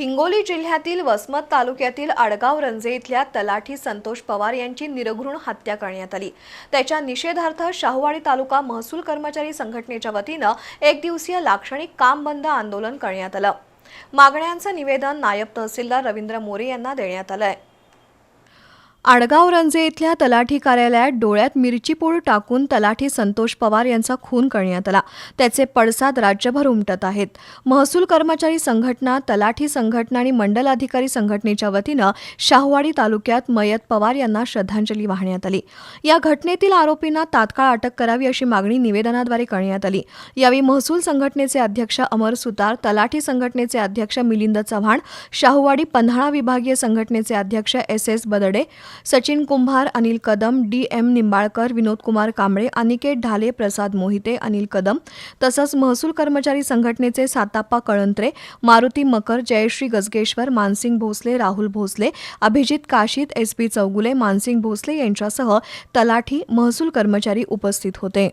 हिंगोली जिल्ह्यातील वसमत तालुक्यातील आडगाव रंजे इथल्या तलाठी संतोष पवार यांची निरघृण हत्या करण्यात आली. त्याच्या निषेधार्थ शाहूवाडी तालुका महसूल कर्मचारी संघटनेच्या वतीनं एक दिवसीय लाक्षणिक काम बंद आंदोलन करण्यात आलं. मागण्यांचं निवेदन नायब तहसीलदार रवींद्र मोरे यांना देण्यात आलं आहे आडगाव रंजे इथल्या तलाठी कार्यालयात डोळ्यात मिरचीपूड टाकून तलाठी संतोष पवार यांचा खून करण्यात आला. त्याचे पडसाद राज्यभर उमटत आहेत. महसूल कर्मचारी संघटना तलाठी संघटना आणि मंडल अधिकारी संघटनेच्या वतीनं शाहवाडी तालुक्यात मयत पवार यांना श्रद्धांजली वाहण्यात आली. या घटनेतील आरोपींना तात्काळ अटक करावी अशी मागणी निवेदनाद्वारे करण्यात आली. यावेळी महसूल संघटनेचे अध्यक्ष अमर सुतार तलाठी संघटनेचे अध्यक्ष मिलिंद चव्हाण शाहूवाडी पन्हाळा विभागीय संघटनेचे अध्यक्ष S S Badade Sachin Kumbhar Anil Kadam D M Nimbalkar Vinodkumar Kamble Aniket Dhale Prasad Mohite Anil Kadam तसंच महसूल कर्मचारी संघटनेचे साताप्पा कळंत्रे मारुती मकर जयश्री गजगेश्वर मानसिंग भोसले राहुल भोसले अभिजित काशीत एस पी चौगुले मानसिंग भोसले यांच्यासह तलाठी महसूल कर्मचारी उपस्थित होते.